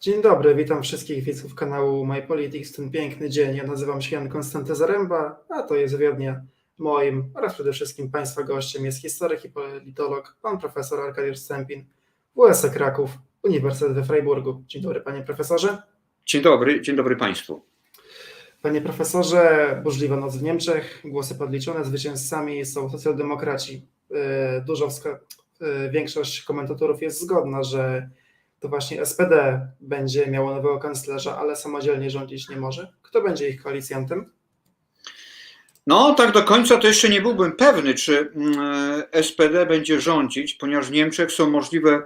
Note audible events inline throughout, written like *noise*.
Dzień dobry, witam wszystkich widzów kanału My Politics. Ten piękny dzień. Ja nazywam się Jan Konstanty Zaręba, a to jest wywiadnie moim oraz przede wszystkim Państwa gościem jest historyk i politolog, pan profesor Arkadiusz Stępin, WSE Kraków, Uniwersytet we Freiburgu. Dzień dobry, panie profesorze. Dzień dobry, dzień dobry Państwu. Panie profesorze, burzliwa noc w Niemczech, głosy podliczone, zwycięzcami są socjaldemokraci. Yy, Dużo, yy, większość komentatorów jest zgodna, że to właśnie SPD będzie miało nowego kanclerza, ale samodzielnie rządzić nie może. Kto będzie ich koalicjantem? No, tak do końca to jeszcze nie byłbym pewny, czy mm, SPD będzie rządzić, ponieważ w Niemczech są możliwe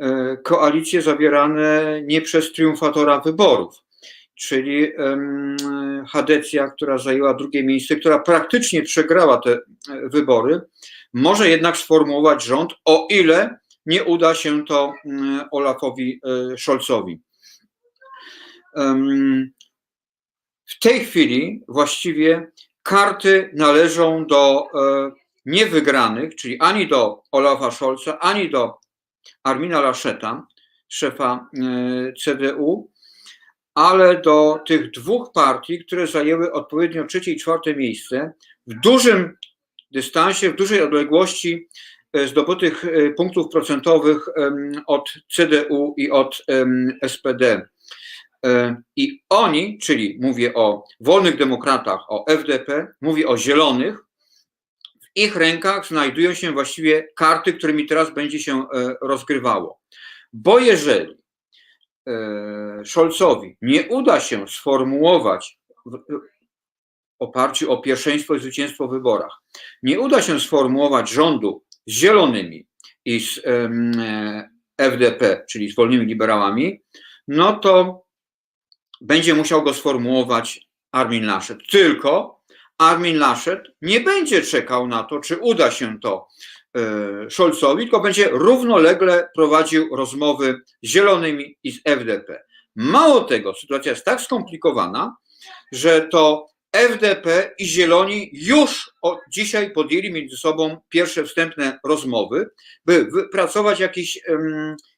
e, koalicje zawierane nie przez triumfatora wyborów, czyli Hadecja, która zajęła drugie miejsce, która praktycznie przegrała te e, wybory, może jednak sformułować rząd, o ile nie uda się to mm, Olafowi e, Scholzowi. W tej chwili właściwie karty należą do e, niewygranych, czyli ani do Olafa Scholza, ani do Armina Lascheta, szefa e, CDU, ale do tych dwóch partii, które zajęły odpowiednio trzecie i czwarte miejsce w dużym dystansie, w dużej odległości zdobytych e, punktów procentowych od CDU i od SPD. E, I oni, czyli mówię o wolnych demokratach, o FDP, mówię o zielonych, w ich rękach znajdują się właściwie karty, którymi teraz będzie się e, rozgrywało. Bo jeżeli e, Scholzowi nie uda się sformułować w oparciu o pierwszeństwo i zwycięstwo w wyborach, nie uda się sformułować rządu z zielonymi i z e, FDP, czyli z wolnymi liberałami, no to będzie musiał go sformułować Armin Laschet. Tylko Armin Laschet nie będzie czekał na to, czy uda się to e, Scholzowi, tylko będzie równolegle prowadził rozmowy z Zielonymi i z FDP. Mało tego, sytuacja jest tak skomplikowana, że to FDP i Zieloni już od dzisiaj podjęli między sobą pierwsze wstępne rozmowy, by wypracować jakiś,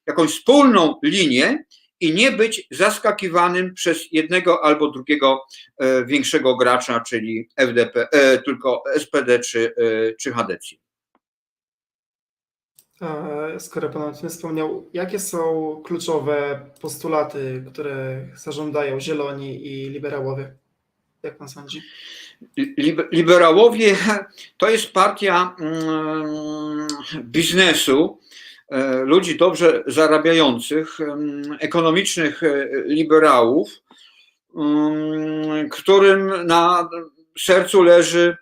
jakąś wspólną linię, i nie być zaskakiwanym przez jednego albo drugiego e, większego gracza, czyli FDP, e, tylko SPD czy, e, czy HDC. Skoro pan o tym wspomniał, jakie są kluczowe postulaty, które zażądają zieloni i liberałowie? Jak pan sądzi? Lib- Liberałowie to jest partia mm, biznesu, e, ludzi dobrze zarabiających, em, ekonomicznych e, liberałów, mm, którym na sercu leży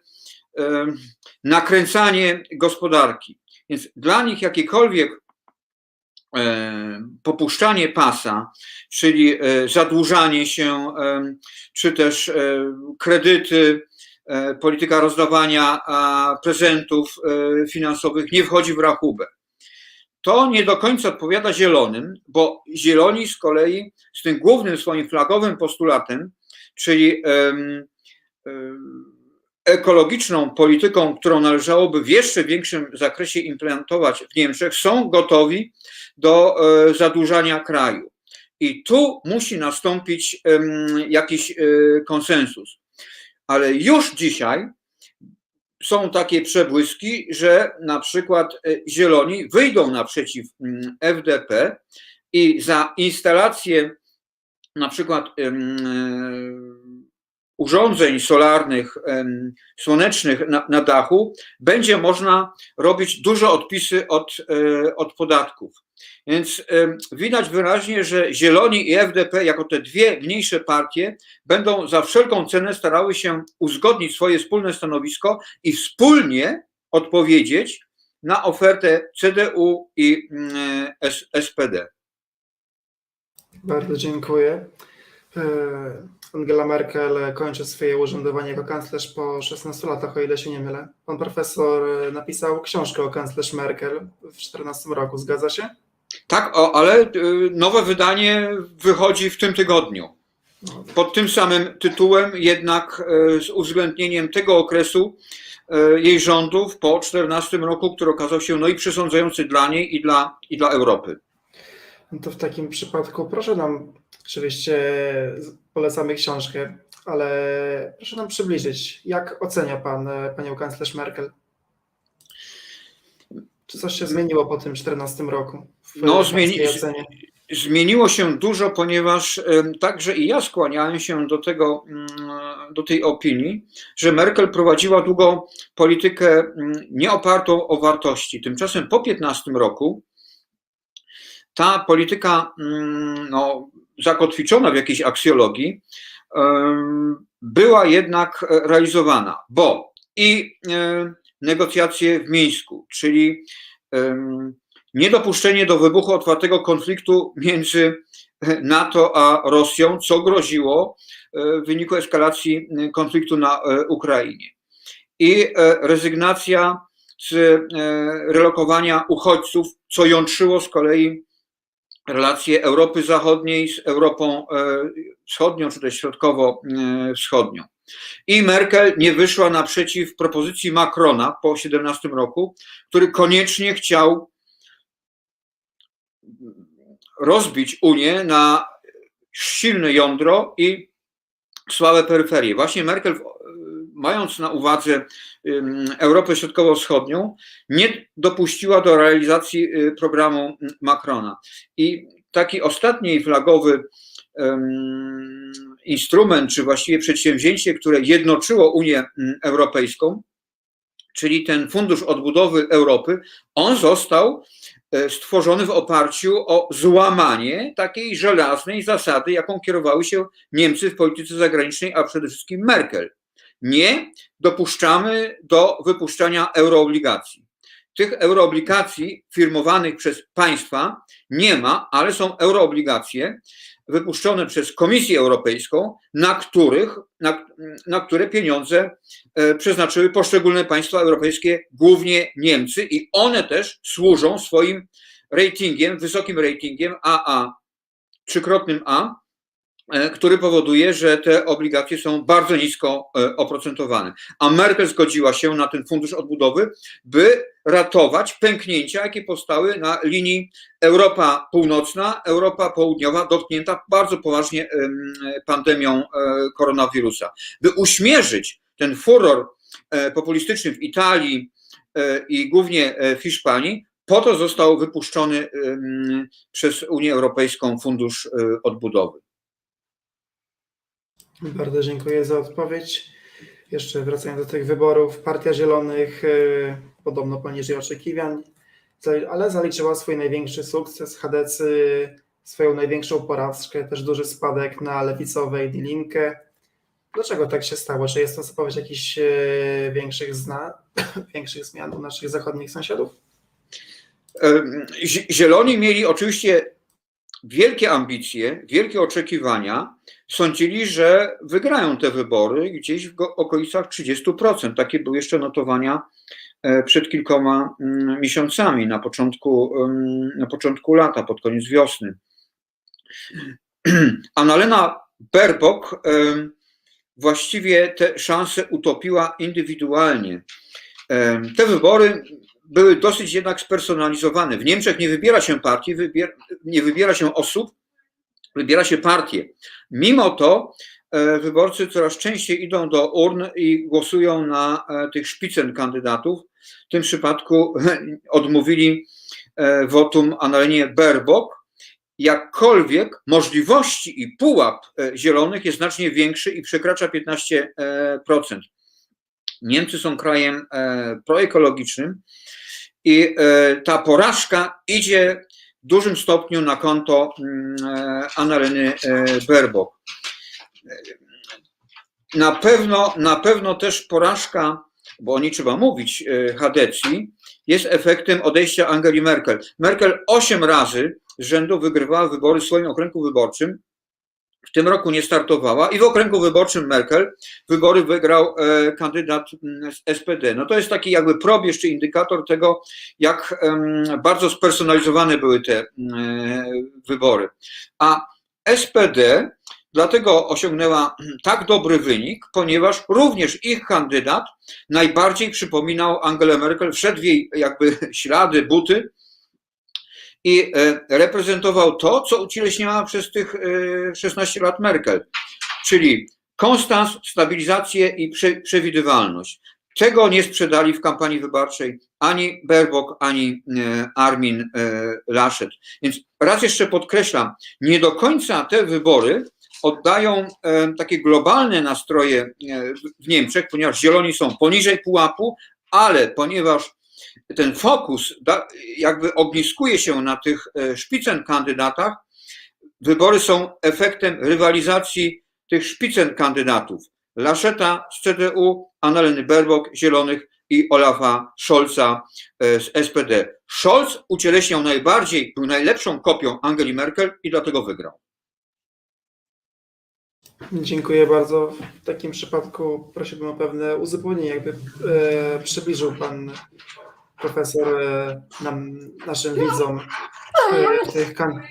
em, nakręcanie gospodarki. Więc dla nich jakiekolwiek e, popuszczanie pasa, czyli e, zadłużanie się, em, czy też e, kredyty, e, polityka rozdawania prezentów e, finansowych nie wchodzi w rachubę. To nie do końca odpowiada zielonym, bo zieloni z kolei z tym głównym swoim flagowym postulatem, czyli ekologiczną polityką, którą należałoby w jeszcze większym zakresie implementować w Niemczech, są gotowi do e, zadłużania kraju. I tu musi nastąpić jakiś e, konsensus. Ale już dzisiaj są takie przebłyski, że na przykład e, Zieloni wyjdą naprzeciw FDP i za instalację na przykład urządzeń solarnych, słonecznych na, na dachu, będzie można robić duże odpisy od, e, od podatków. Więc widać wyraźnie, że Zieloni i FDP, jako te dwie mniejsze partie, będą za wszelką cenę starały się uzgodnić swoje wspólne stanowisko i wspólnie odpowiedzieć na ofertę CDU i mm, SPD. Bardzo dziękuję. E, Angela Merkel kończy swoje urzędowanie jako kanclerz po 16 latach, o ile się nie mylę. Pan profesor e, napisał książkę o kanclerz Merkel w 14 roku, zgadza się? Tak, o, ale y, nowe wydanie wychodzi w tym tygodniu. Pod tym samym tytułem, jednak e, z uwzględnieniem tego okresu e, jej rządów po 14 roku, który okazał się no i przesądzający dla niej i dla, i dla Europy. No to w takim przypadku proszę nam, oczywiście polecamy książkę, ale proszę nam przybliżyć, jak ocenia Pan e, Panią kanclerz Merkel? Czy coś się zmieniło po tym 14 roku? No, zmieni- ocenie? Zmieniło się dużo, ponieważ także i ja skłaniałem się do tego, mm, do tej opinii, że Merkel prowadziła długo politykę mm, nieopartą o wartości. Tymczasem po 15 roku ta polityka, mm, no, zakotwiczona w jakiejś aksjologii, była jednak e, realizowana, bo i e, negocjacje w Mińsku, czyli niedopuszczenie do wybuchu otwartego konfliktu między NATO a Rosją, co groziło e, w wyniku eskalacji e, konfliktu na e, Ukrainie. I e, rezygnacja z e, relokowania uchodźców, co jątrzyło z kolei relacje Europy Zachodniej z Europą e, Wschodnią, czy też Środkowo-Wschodnią. I Merkel nie wyszła naprzeciw propozycji Macrona po 17 roku, który koniecznie chciał rozbić Unię na silne jądro i słabe peryferie. Właśnie Merkel, mając na uwadze Europę Środkowo-Wschodnią, nie dopuściła do realizacji y, programu Macrona. I taki ostatni flagowy instrument, czy właściwie przedsięwzięcie, które jednoczyło Unię ym, Europejską, czyli ten Fundusz Odbudowy Europy, on został e, stworzony w oparciu o złamanie takiej żelaznej zasady, jaką kierowały się Niemcy w polityce zagranicznej, a przede wszystkim Merkel. Nie dopuszczamy do wypuszczania euroobligacji. Tych euroobligacji firmowanych przez państwa nie ma, ale są euroobligacje wypuszczone przez Komisję Europejską, na, których, na, na które pieniądze e, przeznaczyły poszczególne państwa europejskie, głównie Niemcy, i one też służą swoim ratingiem, wysokim ratingiem AA, trzykrotnym A, który powoduje, że te obligacje są bardzo nisko e, oprocentowane. A Merkel zgodziła się na ten fundusz odbudowy, by ratować pęknięcia, jakie powstały na linii Europa Północna, Europa Południowa, dotknięta bardzo poważnie em, pandemią e, koronawirusa. By uśmierzyć ten furor e, populistyczny w Italii e, i głównie e, w Hiszpanii, po to został wypuszczony przez Unię Europejską Fundusz e, Odbudowy. Bardzo dziękuję za odpowiedź. Jeszcze wracając do tych wyborów, Partia Zielonych y, podobno poniżej oczekiwań, ale zaliczyła swój największy sukces. Hadecy swoją największą porażkę, też duży spadek na lewicowej Die Linke. Dlaczego tak się stało? Czy jest to zapowiedź jakichś y, większych, zna, *coughs* większych zmian u naszych zachodnich sąsiadów? Zieloni mieli oczywiście wielkie ambicje, wielkie oczekiwania. Sądzili, że wygrają te wybory gdzieś w okolicach 30%. Takie były jeszcze notowania e, przed kilkoma mm, miesiącami, na początku, em, na początku lata, pod koniec wiosny. *clears throat* Annalena Baerbock em, właściwie te szanse utopiła indywidualnie. Em, Te wybory były dosyć jednak spersonalizowane. W Niemczech nie wybiera się partii, nie wybiera się osób, wybiera się partie. Mimo to e, wyborcy coraz częściej idą do urn i głosują na e, tych szpicen kandydatów. W tym przypadku odmówili e, wotum Annalenie Baerbock. Jakkolwiek możliwości i pułap zielonych jest znacznie większy i przekracza 15%. Niemcy są krajem proekologicznym i e, ta porażka idzie w dużym stopniu na konto mm, e, Annaleny e, Baerbock. Na pewno, na pewno też porażka, bo o niej trzeba mówić, Hadecji, jest efektem odejścia Angeli Merkel. Merkel osiem razy z rzędu wygrywała wybory w swoim okręgu wyborczym. W tym roku nie startowała i w okręgu wyborczym Merkel wybory wygrał e, kandydat mm, z SPD. No to jest taki jakby probierz czy indikator tego, jak bardzo spersonalizowane były te mm, wybory. A SPD dlatego osiągnęła tak dobry wynik, ponieważ również ich kandydat najbardziej przypominał Angelę Merkel, wszedł w jej jakby *laughs* ślady, buty i e, reprezentował to, co ucieleśniała przez tych e, 16 lat Merkel, czyli konstans, stabilizację i prze, przewidywalność. Tego nie sprzedali w kampanii wyborczej ani Baerbock, ani e, Armin e, Laschet. Więc raz jeszcze podkreślam, nie do końca te wybory oddają e, takie globalne nastroje e, w Niemczech, ponieważ zieloni są poniżej pułapu, ale ponieważ ten fokus jakby ogniskuje się na tych e, szpicen kandydatach, wybory są efektem rywalizacji tych szpicen kandydatów. Lascheta z CDU, Annaleny Baerbock, Zielonych i Olafa Scholza e, z SPD. Scholz ucieleśniał najbardziej, był najlepszą kopią Angeli Merkel i dlatego wygrał. Dziękuję bardzo. W takim przypadku prosiłbym o pewne uzupełnienie, jakby e, przybliżył Pan profesor e, nam, naszym widzom e, tych kan...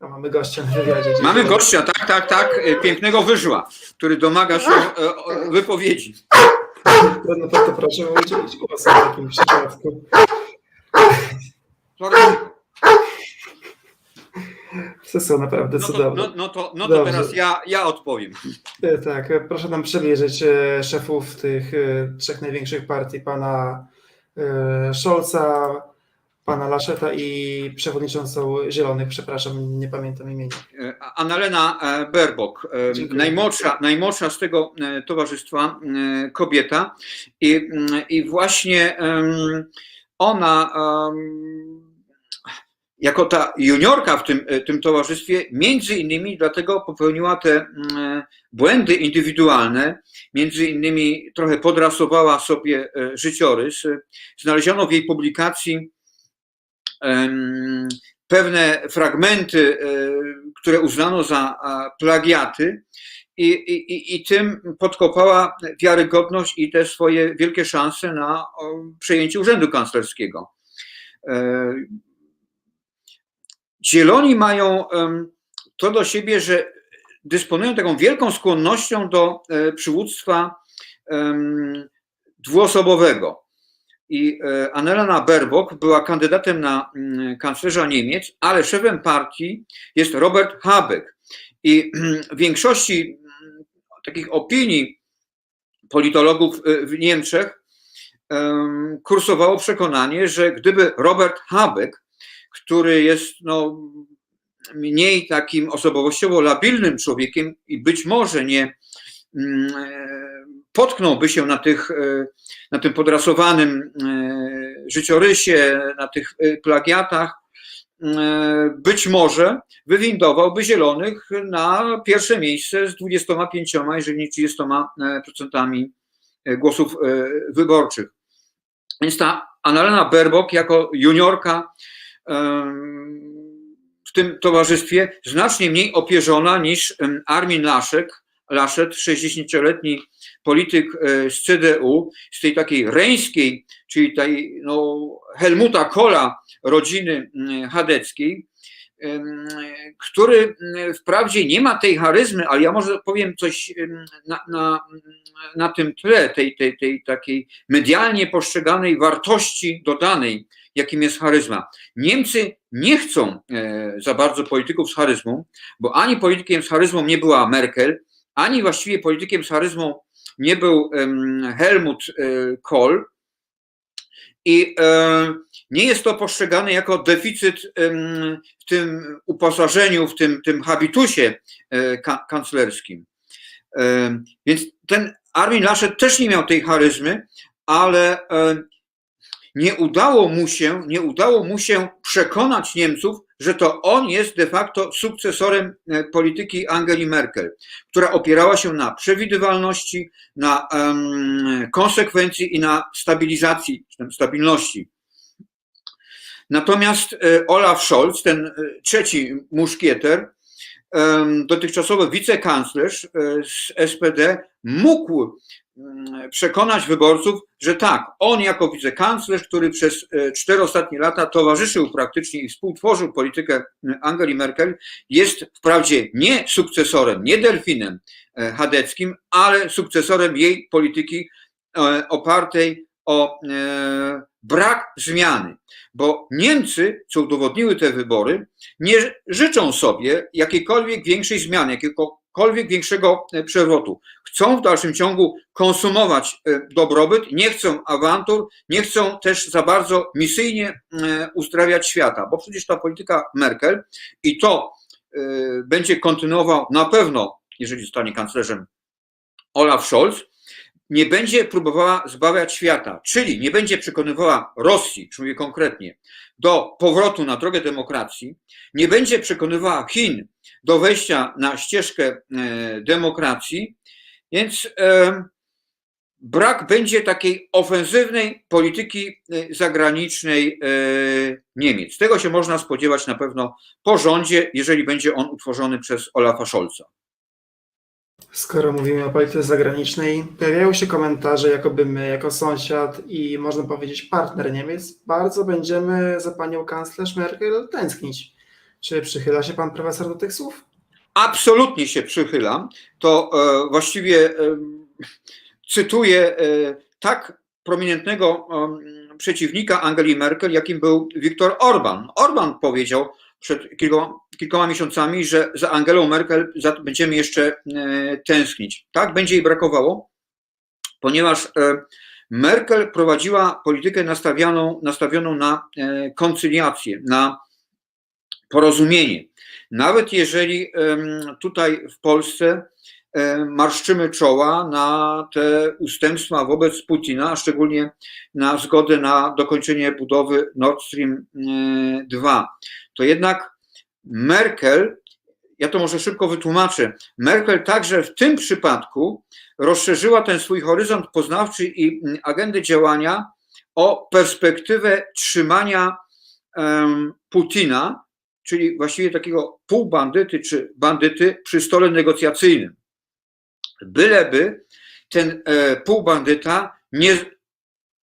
A mamy gościa na wywiadzie. Mamy gościa, tak, tak, tak, e, pięknego wyżła, który domaga się wypowiedzi. No to, to proszę udzielić głosu w takim przypadku. To są naprawdę No to, cudowne. no, no to, no to teraz ja, ja odpowiem. Tak, proszę nam przybliżyć e, szefów tych trzech największych partii, pana Scholza, pana Laszeta i przewodniczącą Zielonych, przepraszam, nie pamiętam imienia. E, Annalena e, e, Dziękuję. najmłodsza, najmłodsza z tego e, towarzystwa e, kobieta i, mm, i właśnie ona jako ta juniorka w tym, e, tym towarzystwie między innymi dlatego popełniła te mm, błędy indywidualne, między innymi trochę podrasowała sobie e, życiorys. Znaleziono w jej publikacji pewne fragmenty, e, które uznano za plagiaty i, i, i- tym podkopała wiarygodność i te swoje wielkie szanse na przejęcie urzędu kanclerskiego. Zieloni mają to do siebie, że dysponują taką wielką skłonnością do e, przywództwa dwuosobowego. I e, Annalena Baerbock była kandydatem na mm, kanclerza Niemiec, ale szefem partii jest Robert Habeck. I *clears throat* w większości mm, takich opinii politologów e, w Niemczech em, kursowało przekonanie, że gdyby Robert Habeck, który jest no, mniej takim osobowościowo labilnym człowiekiem i być może nie mm, e, potknąłby się na, tych, e, na tym podrasowanym e, życiorysie, na tych plagiatach, być może wywindowałby Zielonych na pierwsze miejsce z 25, jeżeli nie 30% e, głosów wyborczych. Więc ta Annalena Baerbock jako juniorka w tym towarzystwie znacznie mniej opierzona niż Armin Laszek, Laszet, 60-letni polityk e, z CDU, z tej takiej reńskiej, czyli tej no, Helmuta Kohla rodziny mm, chadeckiej, który mm, wprawdzie nie ma tej charyzmy, ale ja może powiem coś na, na, na tym tle, tej, tej, tej takiej medialnie postrzeganej wartości dodanej, jakim jest charyzma. Niemcy nie chcą e, za bardzo polityków z charyzmą, bo ani politykiem z charyzmą nie była Merkel, ani właściwie politykiem z charyzmą nie był Helmut e, Kohl. I e, nie jest to postrzegane jako deficyt w tym uposażeniu, w tym, tym habitusie ka- kanclerskim. Więc ten Armin Laschet też nie miał tej charyzmy, ale nie udało mu się, nie udało mu się przekonać Niemców, że to on jest de facto sukcesorem e, polityki Angeli Merkel, która opierała się na przewidywalności, na em, konsekwencji i na stabilizacji, stabilności. Natomiast e, Olaf Scholz, ten e, trzeci muszkieter, dotychczasowy wicekanclerz e, z SPD, mógł mm, przekonać wyborców, że tak, on jako wicekanclerz, który przez e, cztery ostatnie lata towarzyszył praktycznie i współtworzył politykę Angeli Merkel, jest wprawdzie nie sukcesorem, nie delfinem e, chadeckim, ale sukcesorem jej polityki opartej o brak zmiany, bo Niemcy, co udowodniły te wybory, nie życzą sobie jakiejkolwiek większej zmiany, jakiegokolwiek większego e, przewrotu. Chcą w dalszym ciągu konsumować e, dobrobyt, nie chcą awantur, nie chcą też za bardzo misyjnie e, uzdrawiać świata, bo przecież ta polityka Merkel i to będzie kontynuował na pewno, jeżeli zostanie kanclerzem Olaf Scholz, nie będzie próbowała zbawiać świata, czyli nie będzie przekonywała Rosji, już mówię konkretnie, do powrotu na drogę demokracji, nie będzie przekonywała Chin do wejścia na ścieżkę e, demokracji, więc e, brak będzie takiej ofensywnej polityki e, zagranicznej Niemiec. Tego się można spodziewać na pewno po rządzie, jeżeli będzie on utworzony przez Olafa Scholza. Skoro mówimy o polityce zagranicznej, pojawiają się komentarze, jakoby my, jako sąsiad i można powiedzieć partner Niemiec, bardzo będziemy za panią kanclerz Merkel tęsknić. Czy przychyla się pan profesor do tych słów? Absolutnie się przychylam. To e, właściwie e, cytuję e, tak prominentnego e, przeciwnika Angeli Merkel, jakim był Viktor Orban. Orban powiedział przed kilkoma, kilkoma miesiącami, że za Angelą Merkel za, będziemy jeszcze e, tęsknić. Tak, będzie jej brakowało, ponieważ e, Merkel prowadziła politykę nastawioną, nastawioną na e, koncyliację, na porozumienie. Nawet jeżeli tutaj w Polsce marszczymy czoła na te ustępstwa wobec Putina, a szczególnie na zgodę na dokończenie budowy Nord Stream e, 2, to jednak Merkel, ja to może szybko wytłumaczę, Merkel także w tym przypadku rozszerzyła ten swój horyzont poznawczy i agendę działania o perspektywę trzymania Putina, czyli właściwie takiego półbandyty czy bandyty przy stole negocjacyjnym. Byleby ten e, półbandyta nie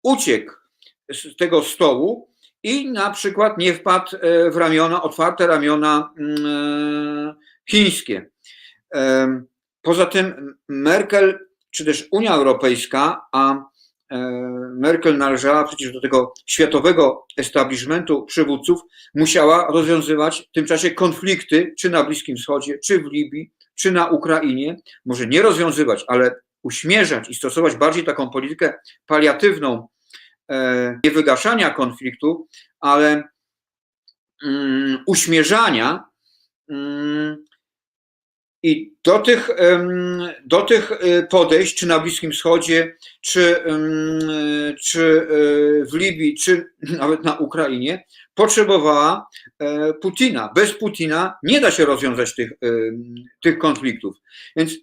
uciekł z tego stołu i na przykład nie wpadł e, w ramiona, otwarte ramiona mm, e, chińskie. Poza tym Merkel, czy też Unia Europejska, a Merkel należała przecież do tego światowego establishmentu przywódców, musiała rozwiązywać w tym czasie konflikty, czy na Bliskim Wschodzie, czy w Libii, czy na Ukrainie. Może nie rozwiązywać, ale uśmierzać i stosować bardziej taką politykę paliatywną, e, nie wygaszania konfliktu, ale mm, uśmierzania. I do tych, do tych e, podejść, czy na Bliskim Wschodzie, czy, czy e, w Libii, czy nawet na Ukrainie, potrzebowała e, Putina. Bez Putina nie da się rozwiązać tych, tych konfliktów. Więc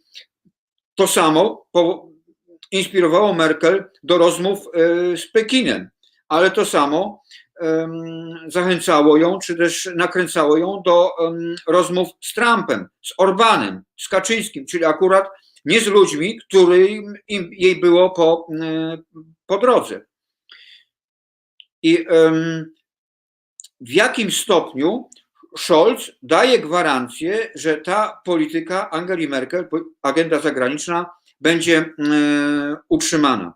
to samo inspirowało Merkel do rozmów e, z Pekinem, ale to samo zachęcało ją, czy też nakręcało ją do rozmów z Trumpem, z Orbanem, z Kaczyńskim, czyli akurat nie z ludźmi, którym im, jej było po, e, po drodze. I w jakim stopniu Scholz daje gwarancję, że ta polityka Angeli Merkel, agenda zagraniczna, będzie e, utrzymana.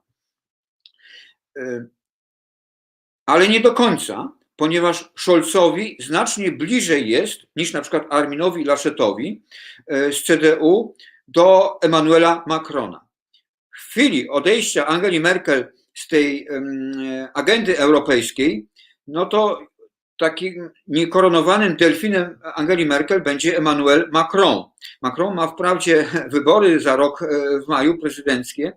Ale nie do końca, ponieważ Scholzowi znacznie bliżej jest niż na przykład Arminowi Laschetowi e, z CDU do Emmanuela Macrona. W chwili odejścia Angeli Merkel z tej agendy europejskiej, no to takim niekoronowanym delfinem Angeli Merkel będzie Emmanuel Macron. Macron ma wprawdzie wybory za rok e, w maju prezydenckie,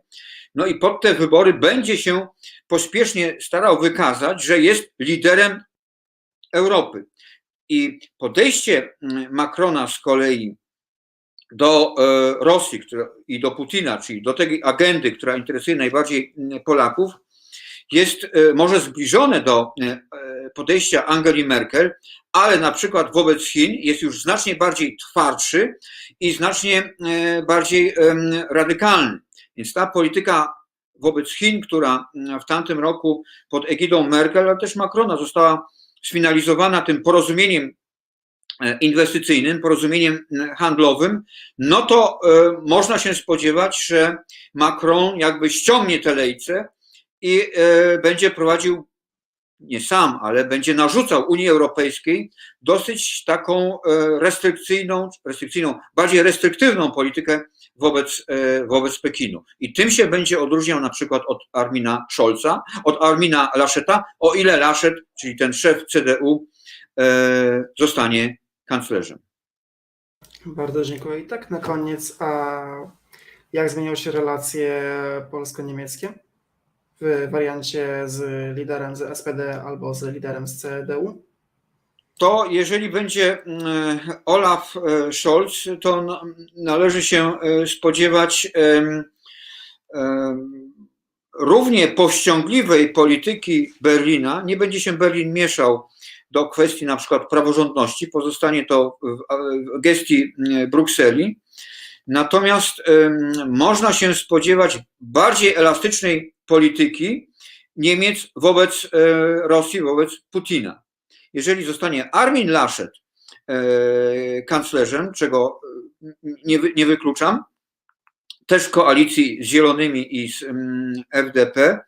no i pod te wybory będzie się pospiesznie starał wykazać, że jest liderem Europy. I podejście mm, Macrona z kolei do e, Rosji i do Putina, czyli do tej agendy, która interesuje najbardziej mm, Polaków, jest e, może zbliżone do e, podejścia Angeli Merkel, ale na przykład wobec Chin jest już znacznie bardziej twardszy i znacznie bardziej radykalny. Więc ta polityka wobec Chin, która mm, w tamtym roku pod egidą Merkel, ale też Macrona została sfinalizowana tym porozumieniem e, inwestycyjnym, porozumieniem m, handlowym, no to e, można się spodziewać, że Macron jakby ściągnie te lejce i e, będzie prowadził nie sam, ale będzie narzucał Unii Europejskiej dosyć taką e, restrykcyjną, restrykcyjną, bardziej restriktywną politykę wobec, e, wobec Pekinu. I tym się będzie odróżniał na przykład od Armina Scholza, od Armina Lascheta, o ile Laschet, czyli ten szef CDU, e, zostanie kanclerzem. Bardzo dziękuję. I tak na koniec, a jak zmienią się relacje polsko-niemieckie w wariancie z liderem z SPD albo z liderem z CDU? to jeżeli będzie mm, Olaf e, Scholz, to należy się e, spodziewać równie powściągliwej polityki Berlina. Nie będzie się Berlin mieszał do kwestii na przykład praworządności, pozostanie to w gestii Brukseli. Natomiast można się spodziewać bardziej elastycznej polityki Niemiec wobec e, Rosji, wobec Putina. Jeżeli zostanie Armin Laschet e, kanclerzem, czego e, nie, nie wykluczam, też w koalicji z Zielonymi i z mm, FDP,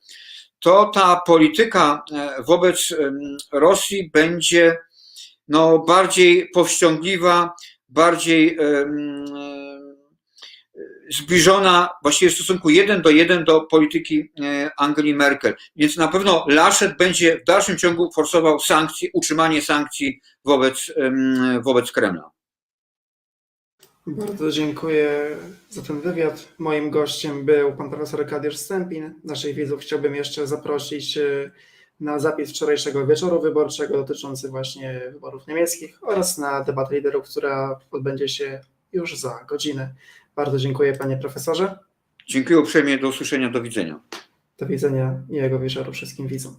to ta polityka wobec em, Rosji będzie no, bardziej powściągliwa, bardziej zbliżona właściwie w stosunku jeden do jeden do polityki e, Angeli Merkel. Więc na pewno Laschet będzie w dalszym ciągu forsował sankcje, utrzymanie sankcji wobec, wobec Kremla. Bardzo dziękuję za ten wywiad. Moim gościem był pan profesor Arkadiusz Stępin. Naszych widzów chciałbym jeszcze zaprosić e, na zapis wczorajszego wieczoru wyborczego dotyczący właśnie wyborów niemieckich oraz na debatę liderów, która odbędzie się już za godzinę. Bardzo dziękuję panie profesorze. Dziękuję uprzejmie, do usłyszenia, do widzenia. Do widzenia miłego wieczoru wszystkim widzom.